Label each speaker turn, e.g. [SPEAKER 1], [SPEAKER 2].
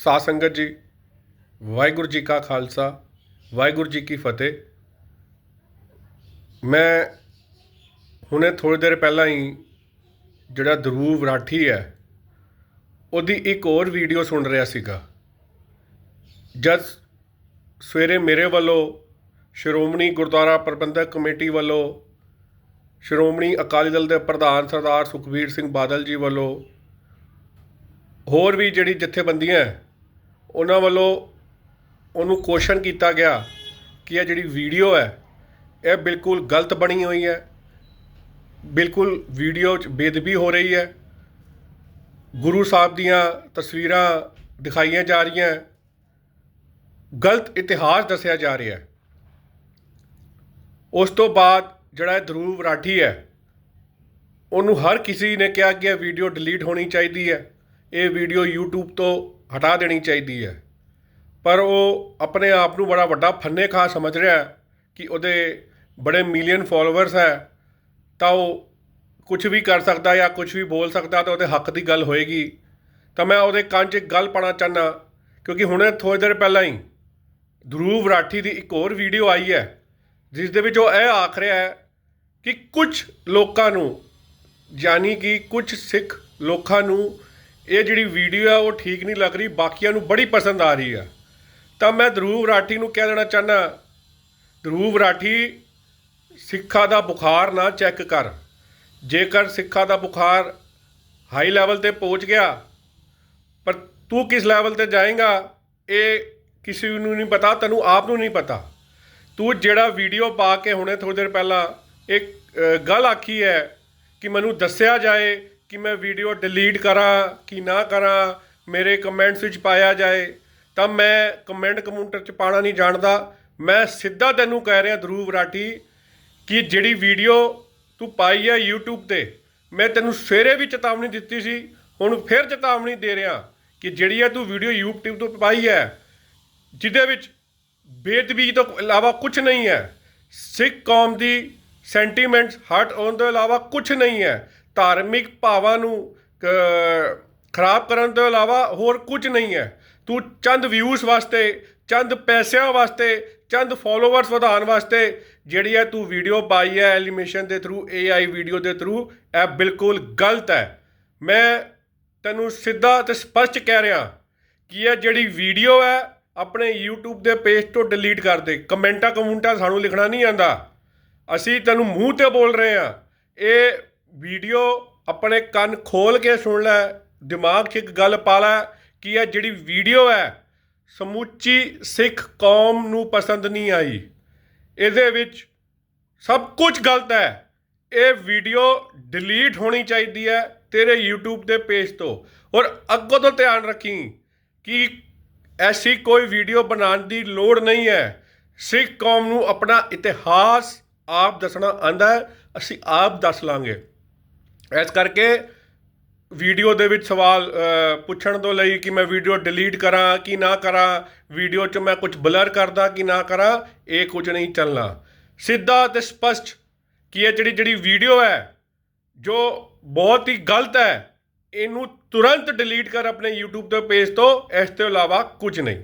[SPEAKER 1] ਸਾਧ ਸੰਗਤ ਜੀ ਵਾਹਿਗੁਰੂ ਜੀ ਕਾ ਖਾਲਸਾ ਵਾਹਿਗੁਰੂ ਜੀ ਕੀ ਫਤਿਹ। ਮੈਂ ਹੁਣੇ ਥੋੜੀ ਦੇਰ ਪਹਿਲਾਂ ਹੀ ਜਿਹੜਾ ਧਰੂਵ ਰਾਠੀ ਹੈ ਉਹਦੀ ਇੱਕ ਹੋਰ ਵੀਡੀਓ ਸੁਣ ਰਿਹਾ ਸੀਗਾ। ਜਦ ਸਵੇਰੇ ਮੇਰੇ ਵੱਲੋਂ ਸ਼੍ਰੋਮਣੀ ਗੁਰਦੁਆਰਾ ਪ੍ਰਬੰਧਕ ਕਮੇਟੀ ਵੱਲੋਂ ਸ਼੍ਰੋਮਣੀ ਅਕਾਲੀ ਦਲ ਦੇ ਪ੍ਰਧਾਨ ਸਰਦਾਰ ਸੁਖਬੀਰ ਸਿੰਘ ਬਾਦਲ ਜੀ ਵੱਲੋਂ ਹੋਰ ਵੀ ਜਿਹੜੀ ਜਥੇਬੰਦੀਆਂ ਹੈ, ਉਹਨਾਂ ਵੱਲੋਂ ਉਹਨੂੰ ਕੁਐਸਚਨ ਕੀਤਾ ਗਿਆ ਕਿ ਇਹ ਜਿਹੜੀ ਵੀਡੀਓ ਹੈ, ਇਹ ਬਿਲਕੁਲ ਗਲਤ ਬਣੀ ਹੋਈ ਹੈ। ਬਿਲਕੁਲ ਵੀਡੀਓ 'ਚ ਬੇਦਬੀ ਹੋ ਰਹੀ ਹੈ। ਗੁਰੂ ਸਾਹਿਬ ਦੀਆਂ ਤਸਵੀਰਾਂ ਦਿਖਾਈਆਂ ਜਾ ਰਹੀਆਂ ਗਲਤ ਇਤਿਹਾਸ ਦੱਸਿਆ ਜਾ ਰਿਹਾ ਹੈ। ਉਸ ਤੋਂ ਬਾਅਦ ਜਿਹੜਾ ਇਹ ਧਰੂਵ ਰਾਠੀ ਹੈ, ਉਹਨੂੰ ਹਰ ਕਿਸੇ ਨੇ ਕਿਹਾ ਕਿ ਇਹ ਵੀਡੀਓ ਡਿਲੀਟ ਹੋਣੀ ਚਾਹੀਦੀ ਹੈ। ਇਹ ਵੀਡੀਓ YouTube ਤੋਂ ਹਟਾ ਦੇਣੀ ਚਾਹੀਦੀ ਹੈ। ਪਰ ਉਹ ਆਪਣੇ ਆਪ ਨੂੰ ਬੜਾ ਵੱਡਾ ਫੰਨੇ ਖਾ ਸਮਝ ਰਿਹਾ ਹੈ ਕਿ ਉਹਦੇ ਬੜੇ ਮਿਲੀਅਨ ਫਾਲੋਅਰਸ ਹੈ। ਤਾਂ ਉਹ ਕੁਝ ਵੀ ਕਰ ਸਕਦਾ ਜਾਂ ਕੁਝ ਵੀ ਬੋਲ ਸਕਦਾ ਤਾਂ ਉਹਦੇ ਹੱਕ ਦੀ ਗੱਲ ਹੋਏਗੀ। ਤਾਂ ਮੈਂ ਉਹਦੇ ਕੰਨ 'ਚ ਇੱਕ ਗੱਲ ਪਾਣਾ ਚਾਹੁੰਦਾ, ਕਿਉਂਕਿ ਹੁਣੇ ਥੋੜੀ ਦੇਰ ਪਹਿਲਾਂ ਹੀ ਧਰੂਵ ਰਾਠੀ ਦੀ ਇੱਕ ਹੋਰ ਵੀਡੀਓ ਆਈ ਹੈ, ਜਿਸ ਦੇ ਵਿੱਚ ਉਹ ਇਹ ਆਖ ਰਿਹਾ ਹੈ ਕਿ ਕੁਝ ਲੋਕਾਂ ਨੂੰ, ਯਾਨੀ ਕਿ ਕੁਝ ਸਿੱਖ ਲੋਕਾਂ ਨੂੰ ਇਹ ਜਿਹੜੀ ਵੀਡੀਓ ਆ, ਉਹ ਠੀਕ ਨਹੀਂ ਲੱਗ ਰਹੀ, ਬਾਕੀਆਂ ਨੂੰ ਬੜੀ ਪਸੰਦ ਆ ਰਹੀ ਹੈ ਤਾਂ ਮੈਂ ਧਰੂਵ ਰਾਠੀ ਨੂੰ ਕਹਿ ਦੇਣਾ ਚਾਹੁੰਦਾ ਧਰੂਵ ਰਾਠੀ, ਸਿੱਖਾਂ ਦਾ ਬੁਖਾਰ ਨਾ ਚੈੱਕ ਕਰ। ਜੇਕਰ ਸਿੱਖਾਂ ਦਾ ਬੁਖਾਰ ਹਾਈ ਲੈਵਲ ਤੇ ਪਹੁੰਚ ਗਿਆ, ਪਰ ਤੂੰ ਕਿਸ ਲੈਵਲ ਤੇ ਜਾਏਗਾ, ਇਹ ਕਿਸੇ ਨੂੰ ਨਹੀਂ ਪਤਾ, ਤੈਨੂੰ ਆਪ ਨੂੰ ਨਹੀਂ ਪਤਾ। ਤੂੰ ਜਿਹੜਾ ਵੀਡੀਓ ਪਾ ਕੇ ਹੁਣੇ ਥੋੜੀ ਦੇਰ ਪਹਿਲਾਂ ਇੱਕ ਗੱਲ ਆਖੀ ਹੈ ਕਿ ਮੈਨੂੰ ਦੱਸਿਆ ਜਾਏ ਕਿ ਮੈਂ ਵੀਡੀਓ ਡਿਲੀਟ ਕਰਾਂ ਕਿ ਨਾ ਕਰਾਂ, ਮੇਰੇ ਕਮੈਂਟਸ ਵਿੱਚ ਪਾਇਆ ਜਾਏ, ਤਾਂ ਮੈਂ ਕਮੈਂਟ ਕਮੂੰਟਰ ਚ ਪਾਣਾ ਨਹੀਂ ਜਾਣਦਾ। ਮੈਂ ਸਿੱਧਾ ਤੈਨੂੰ ਕਹਿ ਰਿਹਾ ਧਰੂਵ ਰਾਠੀ ਕਿ ਜਿਹੜੀ ਵੀਡੀਓ ਤੂੰ ਪਾਈ ਹੈ YouTube ਤੇ, ਮੈਂ ਤੈਨੂੰ ਸਵੇਰੇ ਵੀ ਚੇਤਾਵਨੀ ਦਿੱਤੀ ਸੀ, ਹੁਣ ਫਿਰ ਚੇਤਾਵਨੀ ਦੇ ਰਿਹਾ ਕਿ ਜਿਹੜੀ ਹੈ ਤੂੰ ਵੀਡੀਓ YouTube ਤੋਂ ਪਾਈ ਹੈ ਜਿਹਦੇ ਵਿੱਚ ਬੇਦਬੀ ਤੋਂ ਇਲਾਵਾ ਕੁਝ ਨਹੀਂ ਹੈ ਸਿੱਖ ਕੌਮ ਦੀ ਸੈਂਟੀਮੈਂਟਸ ਹਟ ਹੋਣ ਤੋਂ ਇਲਾਵਾ ਕੁਝ ਨਹੀਂ ਹੈ ਧਾਰਮਿਕ ਭਾਵਾਂ ਨੂੰ ਖਰਾਬ ਕਰਨ ਤੋਂ ਇਲਾਵਾ ਹੋਰ ਕੁਝ ਨਹੀਂ ਹੈ। ਤੂੰ ਚੰਦ ਵਿਊਜ਼ ਵਾਸਤੇ, ਚੰਦ ਪੈਸਿਆਂ ਵਾਸਤੇ, ਚੰਦ ਫਾਲੋਅਰਸ ਵਧਾਉਣ ਵਾਸਤੇ ਜਿਹੜੀ ਹੈ ਤੂੰ ਵੀਡੀਓ ਪਾਈ ਹੈ ਐਲੀਮੇਸ਼ਨ ਦੇ ਥਰੂ AI ਵੀਡੀਓ ਦੇ ਥਰੂ ਇਹ ਬਿਲਕੁਲ ਗਲਤ ਹੈ। ਮੈਂ ਤੈਨੂੰ ਸਿੱਧਾ ਤੇ ਸਪਸ਼ਟ ਕਹਿ ਰਿਹਾ ਕਿ ਇਹ ਜਿਹੜੀ ਵੀਡੀਓ ਹੈ, ਆਪਣੇ YouTube ਦੇ ਪੇਜ ਤੋਂ ਡਿਲੀਟ ਕਰ ਦੇ। ਕਮੈਂਟਾਂ ਕਮੂੰਟਾਂ ਸਾਨੂੰ ਲਿਖਣਾ ਨਹੀਂ ਆਂਦਾ ਅਸੀਂ ਤੈਨੂੰ ਮੂੰਹ ਤੇ ਬੋਲ ਰਹੇ ਆ ਇਹ ਵੀਡੀਓ ਆਪਣੇ ਕੰਨ ਖੋਲ ਕੇ ਸੁਣ ਲੈ, ਦਿਮਾਗ 'ਚ ਇੱਕ ਗੱਲ ਪਾ ਲੈ ਕਿ ਇਹ ਜਿਹੜੀ ਵੀਡੀਓ ਹੈ, ਸਮੁੱਚੀ ਸਿੱਖ ਕੌਮ ਨੂੰ ਪਸੰਦ ਨਹੀਂ ਆਈ। ਇਹਦੇ ਵਿੱਚ ਸਭ ਕੁਝ ਗਲਤ ਹੈ। ਇਹ ਵੀਡੀਓ ਡਿਲੀਟ ਹੋਣੀ ਚਾਹੀਦੀ ਹੈ ਤੇਰੇ YouTube ਦੇ ਪੇਜ ਤੋਂ। ਔਰ ਅੱਗੋਂ ਤੋਂ ਧਿਆਨ ਰੱਖੀ ਕਿ ਐਸੀ ਕੋਈ ਵੀਡੀਓ ਬਣਾਉਣ ਦੀ ਲੋੜ ਨਹੀਂ ਹੈ। ਸਿੱਖ ਕੌਮ ਨੂੰ ਆਪਣਾ ਇਤਿਹਾਸ ਆਪ ਦੱਸਣਾ ਆਂਦਾ ਹੈ, ਅਸੀਂ ਆਪ ਦੱਸ ਲਾਂਗੇ। ਇਸ ਕਰਕੇ ਵੀਡੀਓ ਦੇ ਵਿੱਚ ਸਵਾਲ ਪੁੱਛਣ ਤੋਂ ਲਈ ਕਿ ਮੈਂ ਵੀਡੀਓ ਡਿਲੀਟ ਕਰਾਂ ਕਿ ਨਾ ਕਰਾਂ, ਵੀਡੀਓ 'ਚ ਮੈਂ ਕੁਝ ਬਲਰ ਕਰਦਾ ਕਿ ਨਾ ਕਰਾਂ, ਇਹ ਕੁਝ ਨਹੀਂ ਚੱਲਣਾ। ਸਿੱਧਾ ਤੇ ਸਪਸ਼ਟ ਕਿ ਇਹ ਜਿਹੜੀ ਜਿਹੜੀ ਵੀਡੀਓ ਹੈ, ਜੋ ਬਹੁਤ ਹੀ ਗਲਤ ਹੈ, ਇਹਨੂੰ ਤੁਰੰਤ ਡਿਲੀਟ ਕਰ ਆਪਣੇ YouTube ਦੇ ਪੇਜ ਤੋਂ, ਇਸ ਤੋਂ ਇਲਾਵਾ ਕੁਝ ਨਹੀਂ।